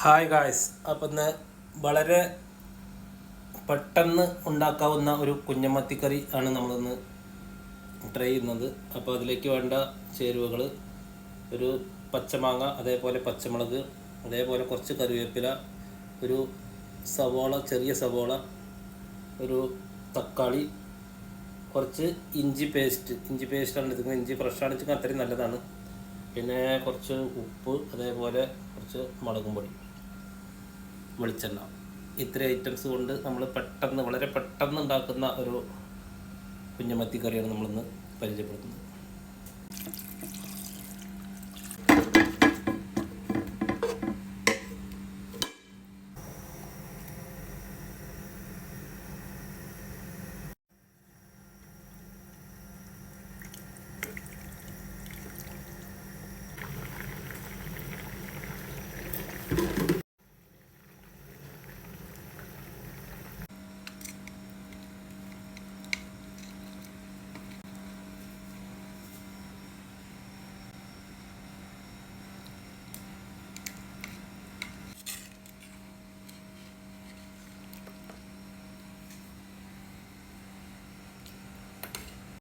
Hi guys അപ്പം ഇന്ന് വളരെ പെട്ടെന്ന് ഉണ്ടാക്കാവുന്ന ഒരു കുഞ്ഞമത്തിക്കറി ആണ് നമ്മളിന്ന് ട്രൈ ചെയ്യുന്നത്. അപ്പോൾ അതിലേക്ക് വേണ്ട ചേരുവകൾ ഒരു പച്ചമാങ്ങ അതേപോലെ പച്ചമുളക് അതേപോലെ കുറച്ച് കറിവേപ്പില ഒരു സവോള ചെറിയ സവോള ഒരു തക്കാളി കുറച്ച് ഇഞ്ചി പേസ്റ്റ് ഇഞ്ചി പേസ്റ്റാണ് എടുക്കുന്നത്. ഇഞ്ചി ഫ്രഷാണ് വെച്ചാൽ അത്രയും നല്ലതാണ്. പിന്നെ കുറച്ച് ഉപ്പ് അതേപോലെ കുറച്ച് മുളകും പൊടി. വെളിച്ചെണ്ണ ഇത്ര ഐറ്റംസ് കൊണ്ട് നമ്മൾ പെട്ടെന്ന് വളരെ പെട്ടെന്ന് ഉണ്ടാക്കുന്ന ഒരു കുഞ്ഞമത്തി കറിയാണ് നമ്മളിന്ന് പരിചയപ്പെടുത്തുന്നത്